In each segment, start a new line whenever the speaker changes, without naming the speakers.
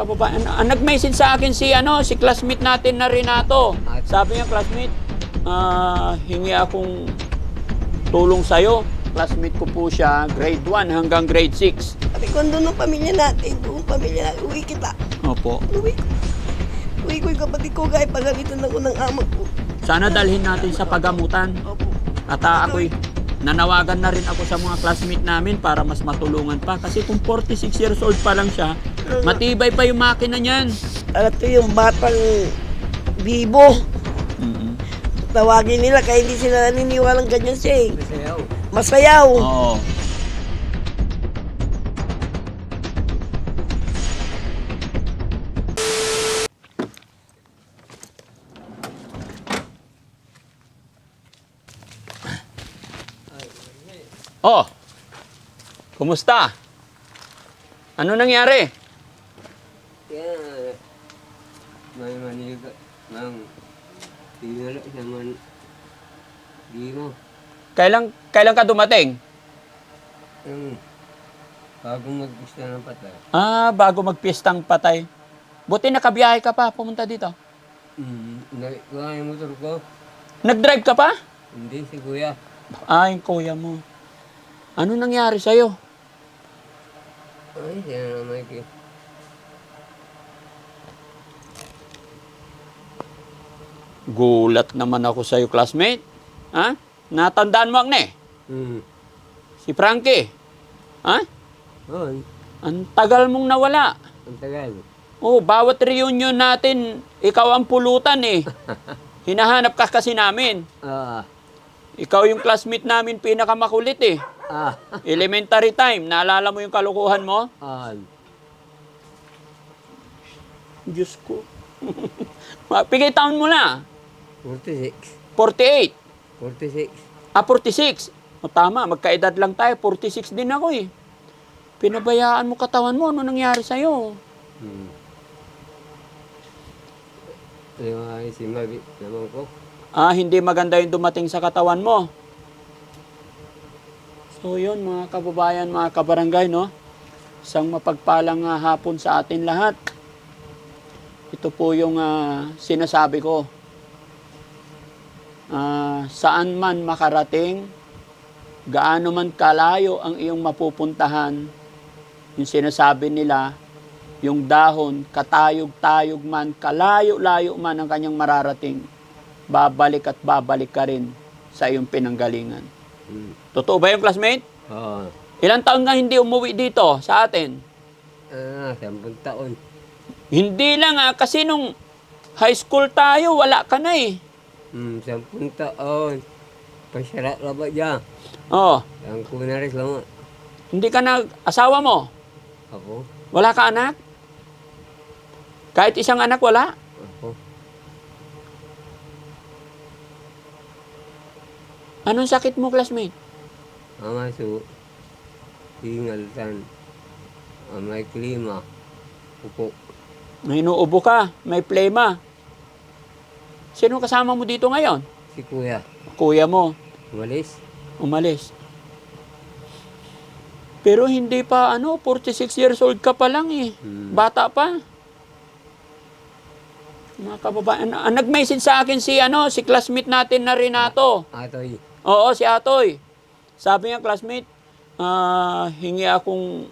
kababayan, ang nag-message sa akin si ano, si classmate natin na Renato. Sabi niya, classmate, ah, hingi akong tulong sa'yo. Classmate ko po siya, grade 1 hanggang grade 6.
Sabi ko, doon ang pamilya natin, doon pamilya natin, uwi kita.
Opo.
Uwi ko. Uwi ko yung kapatid ko, kahit pagalitan ako ng ama ko.
Sana dalhin natin sa pagamutan.
Opo.
At ah, ako'y nanawagan na rin ako sa mga classmate namin para mas matulungan pa. Kasi kung 46 years old pa lang siya, matibay pa yung makina niyan.
Alam ko yung batang bibo.
mm
Tawagin nila, kaya hindi sila naniniwalang ganyan siya eh.
Masayaw.
Masayaw.
Oo. Oh. Kumusta? Ano nangyari?
Kaya, may maniga ng tinala naman di mo.
Kailan kailan ka dumating?
Ang bagong mag-gusto ng patay.
Ah, bago magpistang patay. Buti nakabiyahe ka pa pumunta dito.
Hmm, nakuha yung motor ko.
Nag-drive ka pa?
Hindi si kuya.
Ah, yung kuya mo. Ano nangyari sa'yo?
Ay, siya naman ki.
Gulat naman ako sa'yo, classmate. Ha? Natandaan mo ang ne?
Hmm.
Si Frankie. Ha?
Oh,
Ang tagal mong nawala.
ang tagal.
Oh, bawat reunion natin, ikaw ang pulutan eh. Hinahanap ka kasi namin.
Ah,
Ikaw yung classmate namin pinakamakulit eh.
ah,
Elementary time, naalala mo yung kalukuhan mo?
ah.
Diyos ko. Pigay taon mo na.
46.
48.
46.
Ah, 46. O tama, magkaedad lang tayo. 46 din ako eh. Pinabayaan mo katawan mo. Ano nangyari sa'yo?
Hmm. Lima si Mabi naman ko.
Ah, hindi maganda yung dumating sa katawan mo. So yun, mga kababayan, mga kabarangay, no? Isang mapagpalang ah, hapon sa atin lahat. Ito po yung ah, sinasabi ko. Ah, saan man makarating, gaano man kalayo ang iyong mapupuntahan, yung sinasabi nila, yung dahon, katayog-tayog man, kalayo-layo man ang kanyang mararating, babalik at babalik ka rin sa iyong pinanggalingan.
Hmm.
Totoo ba yung classmate?
Oo.
Ilang taon nga hindi umuwi dito sa atin?
Ah, sampung taon.
Hindi lang ah, kasi nung high school tayo, wala ka na eh.
Hmm, sampung taon. Pasyarat lang ba dyan?
Oh,
Ang kuna rin lang.
hindi ka na, asawa mo,
Ako?
wala ka anak? Kahit isang anak wala?
Ako?
Anong sakit mo, classmate?
Ang aso. Tingaltan. Ang may klima. Upo.
May inuubo ka, may plema. Sino kasama mo dito ngayon?
Si kuya.
Kuya mo,
Walis.
umalis. Pero hindi pa, ano, 46 years old ka pa lang eh.
Hmm.
Bata pa. Mga kababayan, ang nag-message sa akin si, ano, si classmate natin na Renato.
Atoy.
Oo, si Atoy. Sabi niya, classmate, ah, hingi akong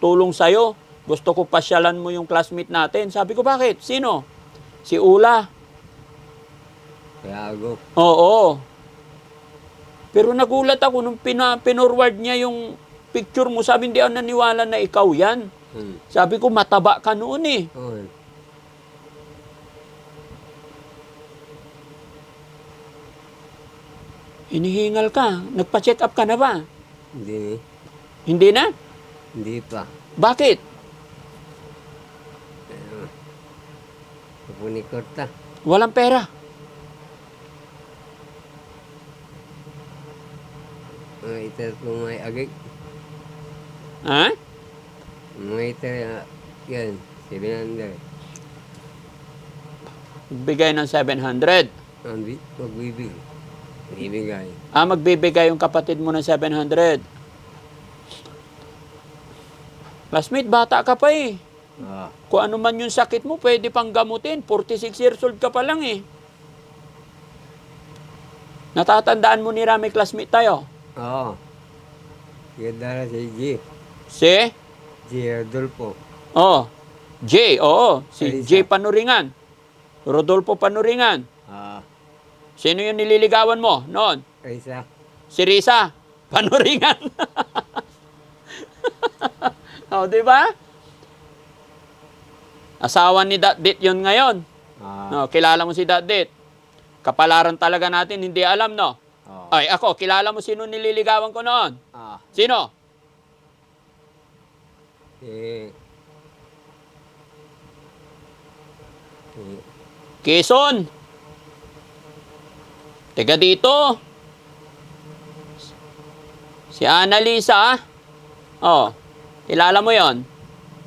tulong sa'yo. Gusto ko pasyalan mo yung classmate natin. Sabi ko, bakit? Sino? Si Ula.
Ako.
Oo. Pero nagulat ako nung pina, pinorward niya yung picture mo. Sabi, hindi ako naniwala na ikaw yan.
Hmm.
Sabi ko, mataba ka noon eh.
Oo.
Inihingal ka. Nagpa-check up ka na ba?
Hindi.
Hindi na?
Hindi pa.
Bakit?
Kapuni korta.
Walang pera.
Mga itar kung may agig.
Ha?
Mga itar, ah, yan. 700.
Bigay ng 700.
Ang bi- magbibig. Ibigay.
Ah, magbibigay yung kapatid mo ng 700. Classmate, bata ka pa eh.
Oo.
Kung ano man yung sakit mo, pwede pang gamutin. 46 years old ka pa lang eh. Natatandaan mo ni Rami classmate tayo?
Oo. Ganda na si G.
Si?
G. Rodolfo.
Oh. J, oo. Si
Elisa.
J Panuringan. Rodolfo Panuringan.
Ah.
Sino yung nililigawan mo noon?
Risa.
Si Risa. Panuringan. oh, di ba? Asawa ni Datdit yun ngayon.
Ah.
No, kilala mo si Datdit. Kapalaran talaga natin, hindi alam, no? Ay, ako, kilala mo sino nililigawan ko noon?
Ah.
Sino?
Eh. Eh.
Quezon. Teka dito. Si Annalisa. Oh, kilala mo yon?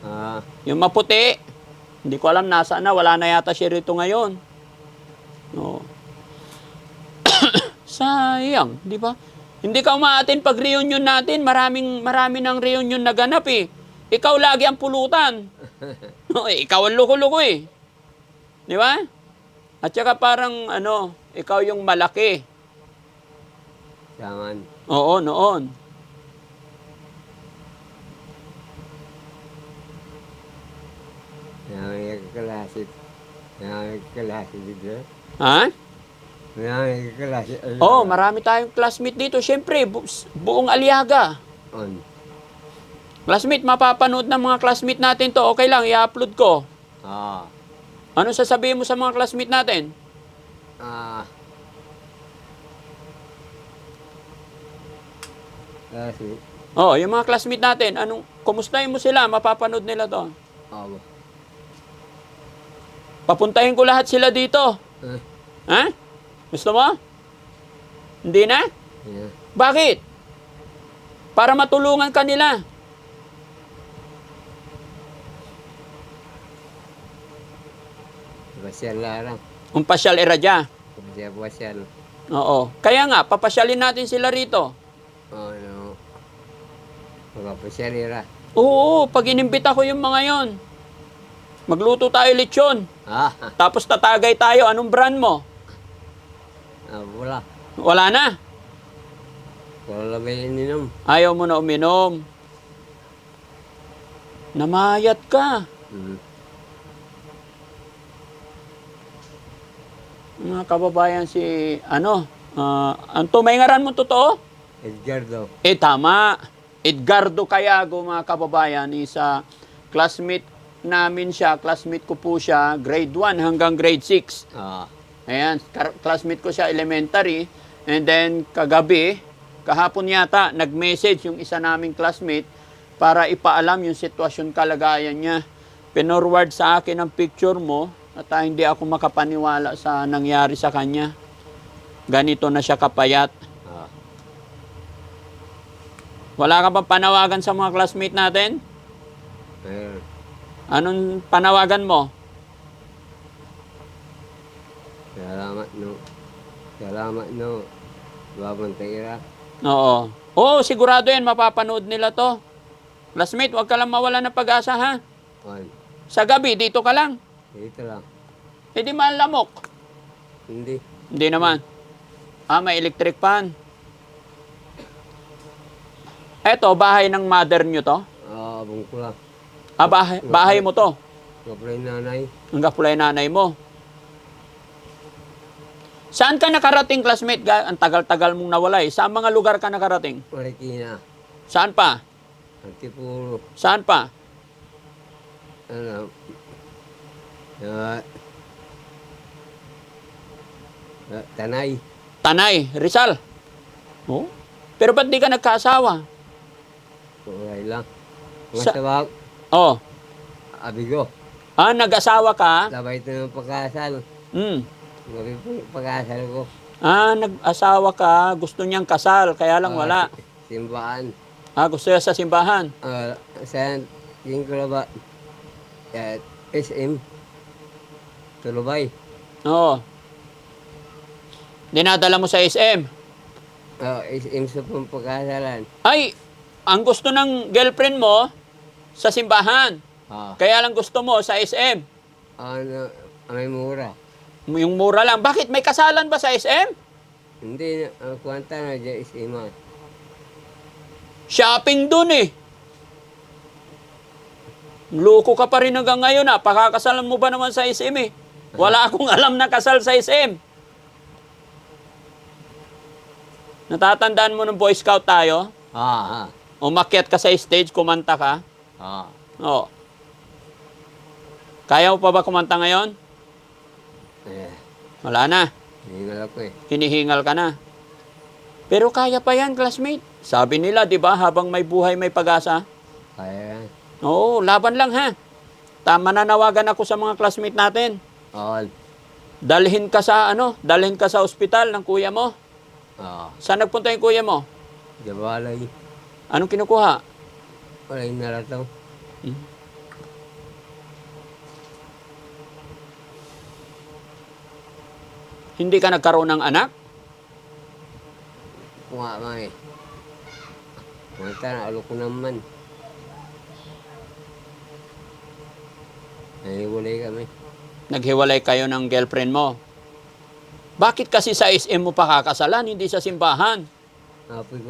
Ah.
Yung maputi. Hindi ko alam nasaan na. Wala na yata siya rito ngayon. No. Sayang, di ba? Hindi ka umaatin pag reunion natin. Maraming, marami ng reunion na ganap eh. Ikaw lagi ang pulutan. No, eh, ikaw ang luko-luko eh. Di ba? At saka parang ano, ikaw yung malaki.
Saman.
Oo, noon.
May kaklase. May kaklase dito.
Ha?
Kaklase.
Oo, marami tayong classmate dito. Siyempre, bu- buong Aliaga.
On.
Classmate, mapapanood ng mga classmate natin to. Okay lang, i-upload ko.
Ah.
Ano sasabihin mo sa mga classmate natin?
Ah. Kasi.
Oh, yung mga classmate natin, anong kumustahin mo sila? Mapapanood nila to.
Oh.
Papuntahin ko lahat sila dito.
Eh.
Ha? Gusto mo? Hindi na?
Yeah.
Bakit? Para matulungan ka nila.
Pasyal lang.
Ang pasyal eradya.
Pasyal, pasyal.
Oo. Kaya nga, papasyalin natin sila rito.
Oh, no. Pasyal ira.
Oo, pag inimbita ko yung mga yon. Magluto tayo lechon.
Ah.
Tapos tatagay tayo. Anong brand mo?
Ah, wala.
Wala na.
Wala may ininom.
Ayaw mo na uminom. Namayat ka.
Mm.
Mga kababayan si, ano, ah, ang tumayngaran mo totoo?
Edgardo.
Eh, tama. Edgardo Cayago, mga kababayan, isa classmate namin siya, classmate ko po siya, grade 1 hanggang grade 6.
Ah.
Ayan, classmate ko siya elementary. And then, kagabi, kahapon yata, nag-message yung isa naming classmate para ipaalam yung sitwasyon kalagayan niya. Pinorward sa akin ang picture mo at ah, hindi ako makapaniwala sa nangyari sa kanya. Ganito na siya kapayat.
Ah.
Wala ka ba panawagan sa mga classmate natin? Anong panawagan mo?
Salamat no. Salamat no. Babang taira.
Oo. Oo, sigurado yan, mapapanood nila to. Classmate, huwag ka lang mawala ng pag-asa ha.
On.
Sa gabi, dito ka lang.
Dito lang.
Eh di malamok.
Hindi.
Hindi naman. Ah, may electric fan. Eto, bahay ng mother nyo to?
Ah, abong ko lang.
Ah, bahay, bahay mo to.
Kapre nanay.
Ang kapulay nanay mo. Saan ka nakarating, classmate? Ang tagal-tagal mong nawala eh. Saan mga lugar ka nakarating?
Marikina.
Saan pa?
Antipuro.
Saan pa?
Ano. Ah. ah, tanay.
Tanay, Rizal. Oh? Pero ba't di ka nagkaasawa?
Okay lang.
Sa-
Mga tabak.
Oh.
Abigo.
Ah, nag-asawa ka?
Sabay ito ng pagkasal.
Hmm.
Po yung pagkasal ko.
Ah, nag-asawa ka, gusto niyang kasal, kaya lang
Ah,
wala.
si- Simbaan.
Ah, gusto niya sa simbahan.
Ah, sa tingin ko na ba? Uh, SM. Tulubay.
Oo. Dinadala mo sa SM.
Ah, SM sa pagkakasalan.
Ay, ang gusto ng girlfriend mo, sa simbahan.
Ah,
Kaya lang gusto mo sa SM.
ano, may mura.
Yung mura lang. Bakit? May kasalan ba sa SM?
Hindi, ang kwanta na dyan is ima.
Shopping dun eh. Loko ka pa rin hanggang ngayon ah. Pakakasalan mo ba naman sa SM eh? Wala akong alam na kasal sa SM. Natatandaan mo ng Boy Scout tayo?
Ah, ah,
Umakyat ka sa stage, kumanta ka?
ah.
Oo. Kaya mo pa ba kumanta ngayon? Wala na.
hingal ako eh.
Hinihingal ka na. Pero kaya pa yan, classmate. Sabi nila, di ba, habang may buhay, may pag-asa?
Kaya yan.
Oo, laban lang ha. Tama na nawagan ako sa mga classmate natin.
All.
Dalhin ka sa ano, dalhin ka sa ospital ng kuya mo.
Ah,
Saan nagpunta yung kuya mo?
jabalay.
Anong kinukuha?
Wala yung narataw.
Hindi ka nagkaroon ng anak?
Kuha man eh. Kwanta na, alo ko naman. Nahiwalay kami.
Naghiwalay kayo ng girlfriend mo. Bakit kasi sa SM mo pa kakasalan, hindi sa simbahan?
Apoy.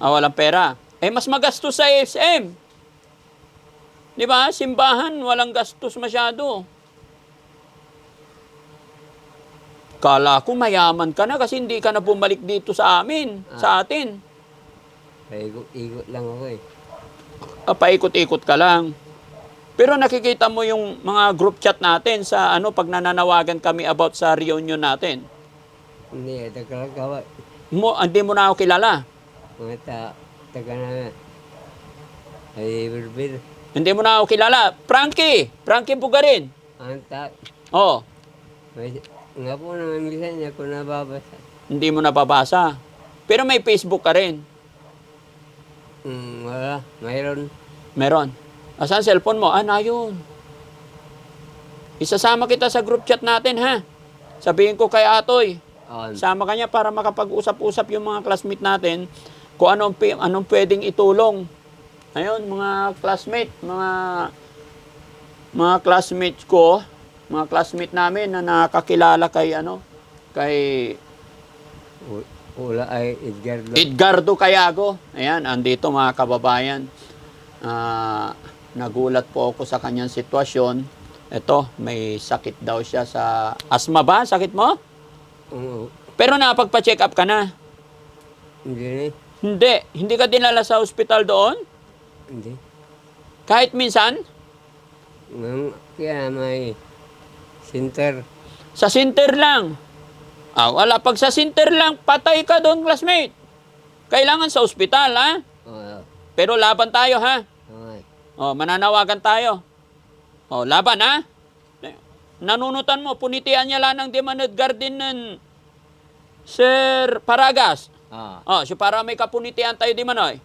Ah, walang pera. Eh, mas magastos sa SM. Di ba? Simbahan, walang gastos masyado. Kala ko mayaman ka na kasi hindi ka na bumalik dito sa amin, sa atin.
Paikot-ikot lang ako eh.
Ah, paikot-ikot ka lang. Pero nakikita mo yung mga group chat natin sa ano pag nananawagan kami about sa reunion natin.
Hindi, ito kalagawa.
Mo, hindi mo na ako kilala.
Mga ta, taga na Ay.
Hindi mo na ako kilala. Frankie! Frankie Bugarin.
Anta,
Oh,
may, nga po naman minsan niya ko nababasa.
hindi mo nababasa. Pero may Facebook ka rin.
Hmm, wala, mayroon.
Meron. Asan cellphone mo? Ah, yun. Isasama kita sa group chat natin, ha? Sabihin ko kay Atoy.
On.
Sama kanya para makapag-usap-usap yung mga classmate natin kung anong, anong pwedeng itulong. Ayun, mga classmate, mga mga classmates ko, mga classmate namin na nakakilala kay ano, kay
Ula ay Edgardo.
Edgardo Cayago. Ayan, andito mga kababayan. Ah, nagulat po ako sa kanyang sitwasyon. Ito, may sakit daw siya sa asma ba? Sakit mo?
Oo.
Pero napagpa-check up ka na.
Hindi eh.
Hindi. Hindi ka dinala sa ospital doon?
Hindi.
Kahit minsan?
Ngam, kaya may center.
Sa center lang. Ah, wala. Pag sa center lang, patay ka doon, classmate. Kailangan sa ospital, ha?
Oo.
Pero laban tayo, ha?
Okay.
Oh, mananawagan tayo. Oh, laban, ha? Nanunutan mo, punitian niya lang ng Demanod Garden ng Sir Paragas.
Ah.
Oh, si para may kapunitian tayo di manoy.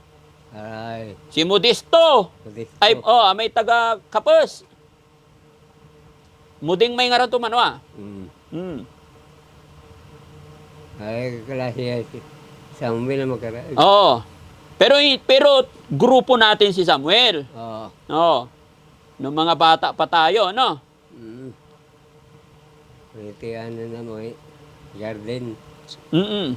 Aray.
Si Modisto.
Pulis
Ay, oh, may taga Kapos. Muding may nga rin tumano, ah.
Hmm.
Hmm.
Ay, si Samuel na magkara.
Oo. Pero pero grupo natin si Samuel.
Oo.
Oo. Nung mga bata pa tayo, no?
Hmm. Pwede ano na mo eh. Garden.
Mm.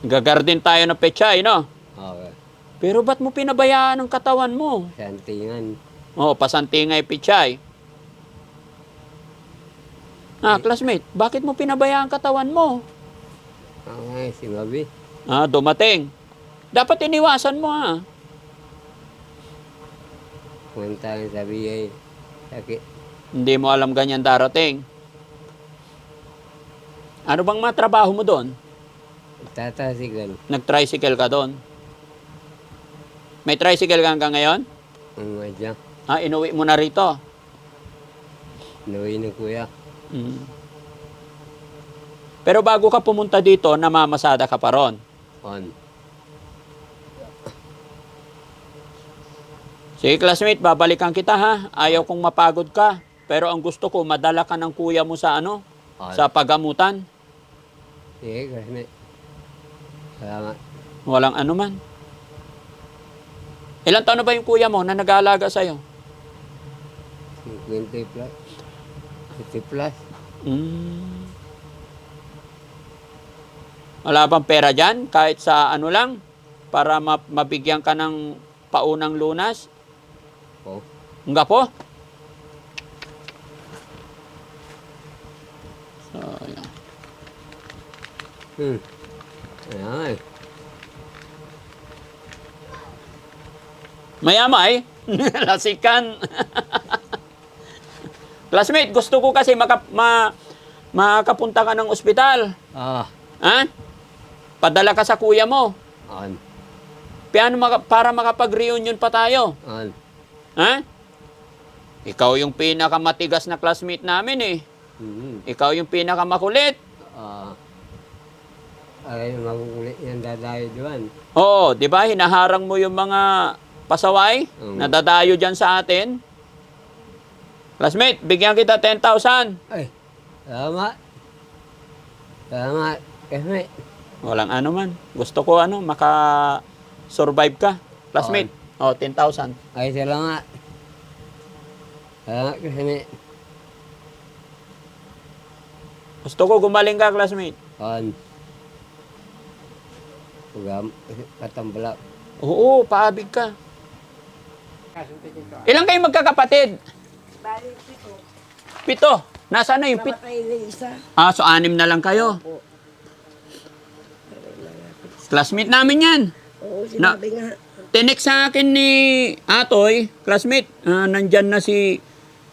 Gagarden tayo ng pechay, no?
Okay.
Pero ba't mo pinabayaan ang katawan mo?
Santingan.
Oh, pasantingay pechay. Ah, classmate, bakit mo pinabayaan ang katawan mo?
Okay, si Mabi.
Ah, dumating. Dapat iniwasan mo, ah.
Punta ang sabi ay sakit.
Hindi mo alam ganyan darating. Ano bang mga trabaho mo doon?
Tatasigal.
Nag-tricycle ka doon? May tricycle ka hanggang ngayon?
Ang madya.
Ah, inuwi mo na rito.
Naway na kuya.
Mm. Pero bago ka pumunta dito, namamasada ka pa ron.
On.
Sige classmate, babalikan kita ha. Ayaw kong mapagod ka. Pero ang gusto ko, madala ka ng kuya mo sa ano?
On.
Sa pagamutan.
Sige, kasi Salamat.
Walang ano man. Ilan taon na ba yung kuya mo na nag-aalaga sa'yo?
50 plus. 50 plus.
Mm. Wala bang pera dyan? Kahit sa ano lang? Para ma- mabigyan ka ng paunang lunas?
Po.
Nga po? So, yan.
Hmm. Ayan.
Mayamay, lasikan. Classmate, gusto ko kasi maka, ma, makapunta ka ng ospital.
Ah.
Ha? Padala ka sa kuya mo.
On.
Paano maka, para makapag-reunion pa tayo?
On.
Ha? Ikaw yung pinakamatigas na classmate namin eh.
Hmm.
Ikaw yung pinakamakulit.
Ah. Ay, makukulit yan dadayo doon.
Oo, di ba? Hinaharang mo yung mga pasaway
Oo.
na dadayo dyan sa atin. Classmate, bigyan kita 10,000.
Ay. Salamat. Salamat. Kasi,
Walang ano man. Gusto ko ano, maka-survive ka. Classmate, oh, 10,000.
ay salamat. Salamat kasi,
Gusto ko gumaling ka, classmate.
on. Pagam, katambalak.
Oo, paabig ka. Ilang kayo magkakapatid?
Bali, ito.
Pito. Nasaan na yung pit?
Namatay na isa.
Ah, so anim na lang kayo. Classmate namin yan.
Oo, sinabi nga.
Tinik sa akin ni Atoy, classmate, ah, nandyan na si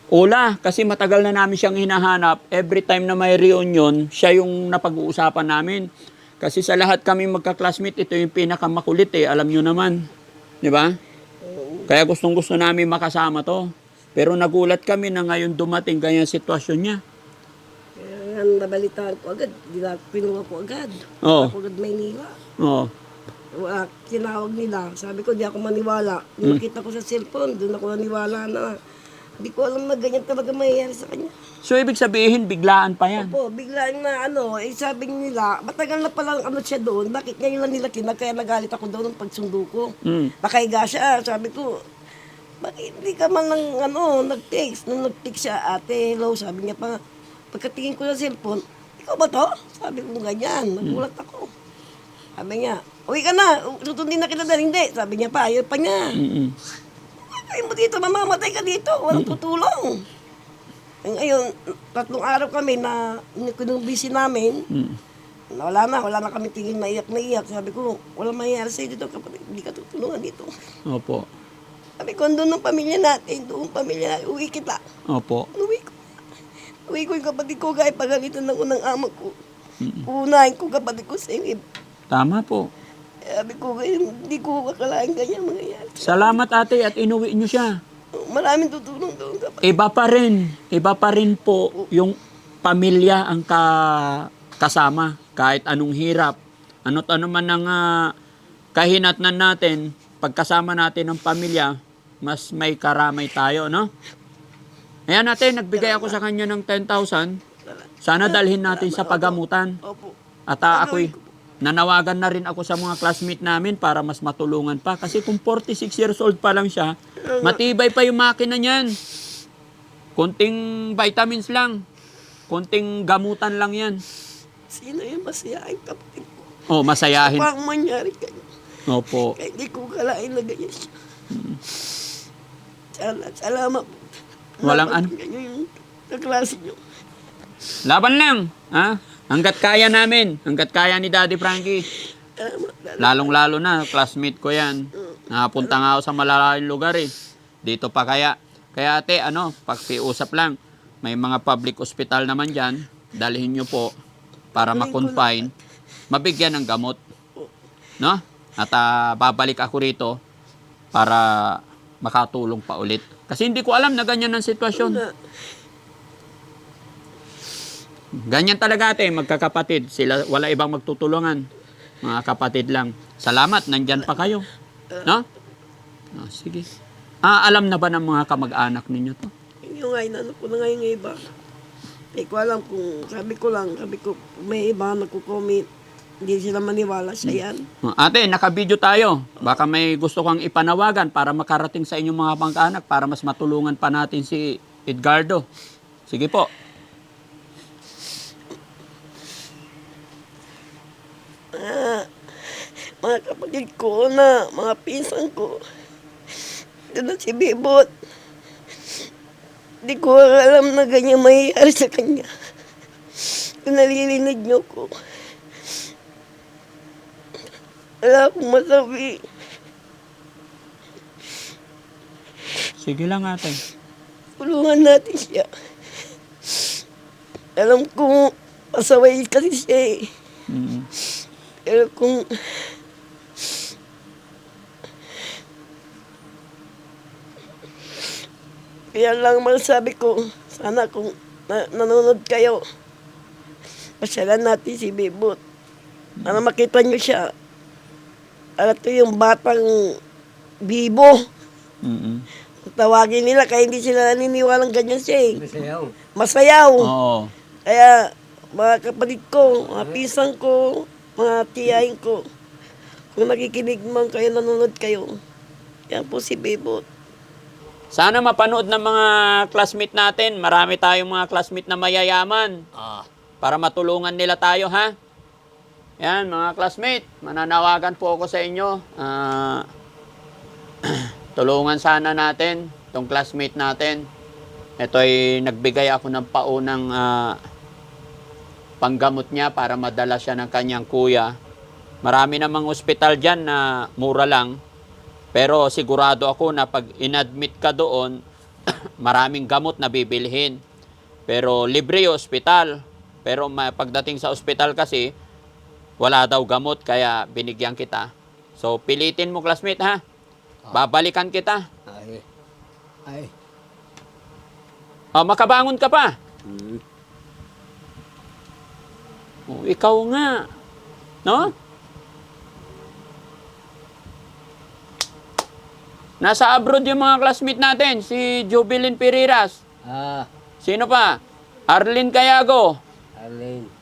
Ola kasi matagal na namin siyang hinahanap. Every time na may reunion, siya yung napag-uusapan namin. Kasi sa lahat kami magka-classmate, ito yung pinakamakulit eh. Alam nyo naman. Di ba? Kaya gustong gusto namin makasama to. Pero nagulat kami na ngayon dumating ganyan sitwasyon niya.
Kaya nga, nabalitaan ko agad. Pinuha ko agad.
Oo.
Ako agad Maynila.
Oo.
Wala, tinawag nila. Sabi ko, di ako maniwala. Nung nakita ko sa cellphone, doon ako naniwala na. Hindi ko alam na ganyan talaga mayayari sa kanya.
So, ibig sabihin, biglaan pa yan.
Opo, biglang na ano, eh, sabi nila, matagal na palang ano siya doon, bakit ngayon lang nila kinag, kaya nagalit ako doon ng pagsundo ko.
Mm.
Nakahiga siya, sabi ko, bakit hindi ka man lang ano, nag-text? Nung nag-text siya, ate, hello, sabi niya pa, pagkatingin ko sa cellphone, ikaw ba to? Sabi ko ganyan, nagulat ako. Sabi niya, uwi ka na, tutundin na kita dahil hindi. Sabi niya pa, ayaw pa niya.
Mm-mm.
Ay mo dito, mamamatay ka dito, walang tutulong. Eh, Ngayon, tatlong araw kami na kinumbisi namin,
Mm.
na wala na, wala na kami tingin na iyak na iyak. Sabi ko, wala mangyayari sa'yo dito kapag hindi ka tutulungan dito.
Opo.
Sabi ko, doon ng pamilya natin, doon pamilya natin, uwi kita.
Opo.
Uwi ko. Uwi ko yung kapatid ko, kahit pagalitan ng unang ama ko. Uunahin ko kapatid ko sa iyo.
Tama po.
Sabi ko, hindi ko kakalain ganyan mangyayari.
Salamat ate at inuwi nyo siya.
Maraming tutulong doon kapatid.
Iba pa rin. Iba pa rin po yung pamilya ang ka, kasama. Kahit anong hirap. Ano't ano man ang ah, kahinatnan natin, pagkasama natin ng pamilya, mas may karamay tayo, no? Ayan natin, nagbigay ako sa kanya ng 10,000. Sana dalhin natin sa pagamutan. At ah, ako'y nanawagan na rin ako sa mga classmate namin para mas matulungan pa. Kasi kung 46 years old pa lang siya, matibay pa yung makina niyan. Konting vitamins lang. Konting gamutan lang yan.
Sino yung masiyahin kapatid ko?
Oh, masayahin.
Pang mangyari kanya.
Opo.
Kaya hindi ko kalain na ganyan siya. Sana, salamat po.
Walang
Salamat
ano.
Ganyan yung kaklase niyo.
Laban lang. Ha? Hanggat kaya namin. Hanggat kaya ni Daddy Frankie.
Salamat. salamat.
Lalong-lalo na, classmate ko yan. Nakapunta nga ako sa malalayong lugar eh. Dito pa kaya. Kaya ate, ano, pakiusap lang. May mga public hospital naman dyan. Dalhin nyo po para ma-confine. Mabigyan ng gamot. No? At ah, babalik ako rito para makatulong pa ulit. Kasi hindi ko alam na ganyan ang sitwasyon. Ganyan talaga ate, magkakapatid. Sila, wala ibang magtutulungan. Mga kapatid lang. Salamat, nandyan pa kayo. No? Ah, sige. Ah, alam na ba ng mga kamag-anak ninyo to?
yung nga, inano ko na nga yung iba. Hindi ko alam kung, sabi ko lang, sabi ko, may iba nagko-comment. Hindi sila maniwala siya yan.
Ah, Ate, naka-video tayo. Baka may gusto kang ipanawagan para makarating sa inyong mga kamag-anak para mas matulungan pa natin si Edgardo. Sige po.
mga kapatid ko na mga pinsan ko. Ito si Bibot. Hindi ko alam na ganyan mayayari sa kanya. Kung nalilinig niyo ko. Wala akong masabi.
Sige lang ate.
Tulungan natin siya. Alam ko, pasaway kasi siya eh.
Mm.
Pero kung... Kaya lang masasabi ko, sana kung na- nanonood kayo, pasyalan natin si Bibot. Para makita niyo siya. Alam to yung batang bibo.
Mm-mm.
Tawagin nila kaya hindi sila naniniwalang ganyan siya eh.
Masayaw.
Masayaw.
Oo.
Kaya, mga kapatid ko, mga pisang ko, mga tiyahin ko, kung nakikinig man kayo, nanonood kayo, yan po si Bebot.
Sana mapanood ng mga classmate natin. Marami tayong mga classmate na mayayaman. Para matulungan nila tayo, ha? Yan, mga classmate. Mananawagan po ako sa inyo. Ah, tulungan sana natin tong classmate natin. Ito ay nagbigay ako ng paunang ah, panggamot niya para madala siya ng kanyang kuya. Marami namang ospital dyan na mura lang. Pero sigurado ako na pag inadmit ka doon, maraming gamot na bibilhin. Pero libre yung ospital. Pero pagdating sa ospital kasi, wala daw gamot kaya binigyan kita. So pilitin mo classmate ha. Babalikan kita.
Ay. Ay.
Oh, makabangon ka pa.
Hmm.
Oh, ikaw nga. No? Nasa abroad yung mga classmate natin. Si Jubilin Piriras.
Ah,
Sino pa? Arlene Cayago.
Arlene.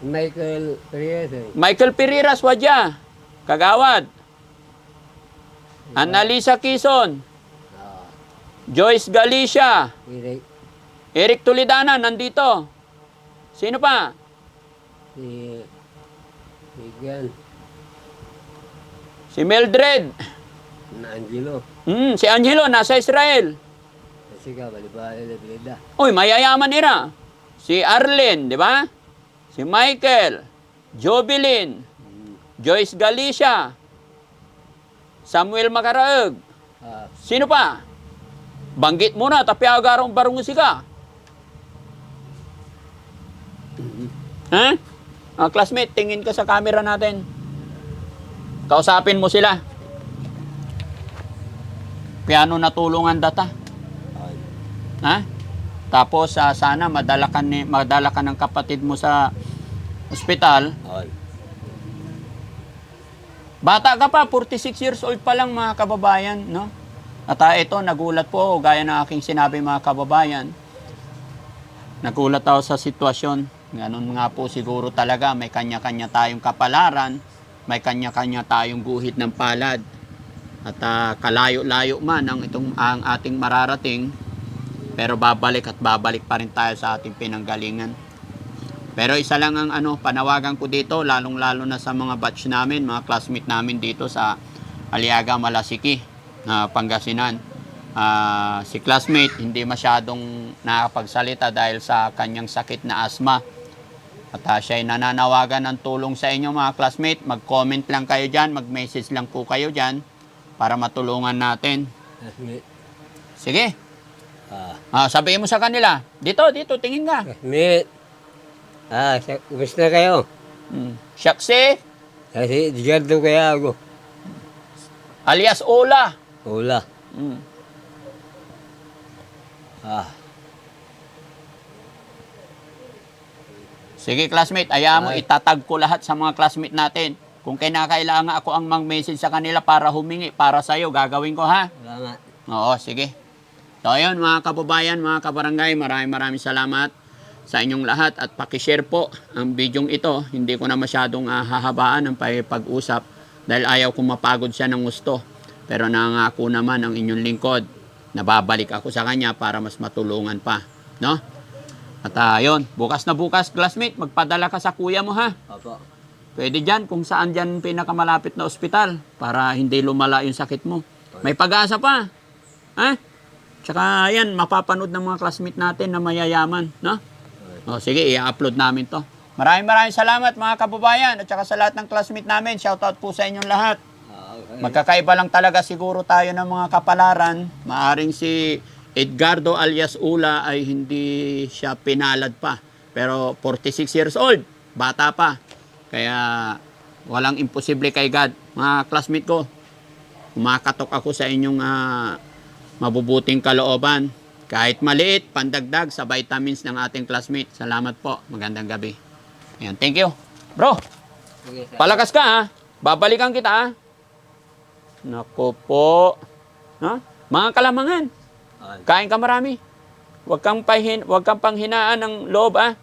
Michael eh.
Michael Piriras, wadya. Kagawad. Annalisa Quezon.
Ah,
Joyce Galicia.
Eric.
Eric Tulidana, nandito. Sino pa?
Si... Miguel.
Si Mildred.
Na Angelo.
Hmm, si Angelo, nasa Israel.
Kasi ka, balibali na.
Uy, mayayaman ira. Si Arlen, di ba? Si Michael, Jobilin, Joyce Galicia, Samuel Makaraeg.
Ah,
Sino pa? Banggit mo na, tapi agarong barong sika. Ha? Ah, classmate, tingin ka sa camera natin. Kausapin mo sila. Piano natulungan data.
ay.
Ha? Tapos ah, sana madala ka, ni, madala ka ng kapatid mo sa ospital. Bata ka pa, 46 years old pa lang mga kababayan, no? At ah, ito, nagulat po ako, gaya ng aking sinabi mga kababayan. Nagulat ako sa sitwasyon. Ganun nga po siguro talaga, may kanya-kanya tayong kapalaran, may kanya-kanya tayong guhit ng palad. At ah, kalayo-layo man ang, itong, ang ating mararating, pero babalik at babalik pa rin tayo sa ating pinanggalingan. Pero isa lang ang ano, panawagan ko dito, lalong-lalo na sa mga batch namin, mga classmate namin dito sa Aliaga, Malasiki, na Pangasinan. Ah, si classmate hindi masyadong nakapagsalita dahil sa kanyang sakit na asma. At ah, siya ay nananawagan ng tulong sa inyo mga classmate. Mag-comment lang kayo dyan, mag-message lang po kayo dyan para matulungan natin. Sige,
Ah,
ah, sabihin mo sa kanila. Dito, dito, tingin ka.
kasmit. Ah, sa, kumusta kayo?
Hmm. Shaksi,
Kasi Edgardo kaya ako.
alias Ola.
Ula.
Hmm.
Ah,
Sige classmate, ayaw mo
Ay.
itatag ko lahat sa mga classmate natin. Kung kinakailangan ako ang mag-message sa kanila para humingi para sa'yo, gagawin ko ha.
salamat.
Oo, sige. So ayun mga kababayan, mga kabarangay, maraming maraming salamat sa inyong lahat at pakishare po ang bidyong ito. Hindi ko na masyadong ah, hahabaan ng pag-usap dahil ayaw kong mapagod siya ng gusto. Pero nangako naman ang inyong lingkod nababalik ako sa kanya para mas matulungan pa. No? At yun, bukas na bukas, classmate, magpadala ka sa kuya mo ha.
Opo.
Pwede dyan kung saan dyan pinakamalapit na ospital para hindi lumala yung sakit mo. May pag-asa pa. Ha? Tsaka yan, mapapanood ng mga classmate natin na mayayaman. No? O, sige, i-upload namin to. Maraming maraming salamat mga kababayan at saka sa lahat ng classmate namin. Shoutout po sa inyong lahat.
Ah.
Magkakaiba lang talaga siguro tayo ng mga kapalaran. Maaring si Edgardo alias Ula ay hindi siya pinalad pa. Pero 46 years old, bata pa. Kaya walang imposible kay God. Mga classmate ko, kumakatok ako sa inyong ah, mabubuting kalooban. Kahit maliit, pandagdag sa vitamins ng ating classmate. Salamat po. Magandang gabi. Ayan, thank you. Bro. Palakas ka ha. Babalikan kita ha. Nako po. Ha? Mga kalamangan.
Ah,
Kain ka marami. Huwag kang, pahin, huwag kang panghinaan ng loob ha.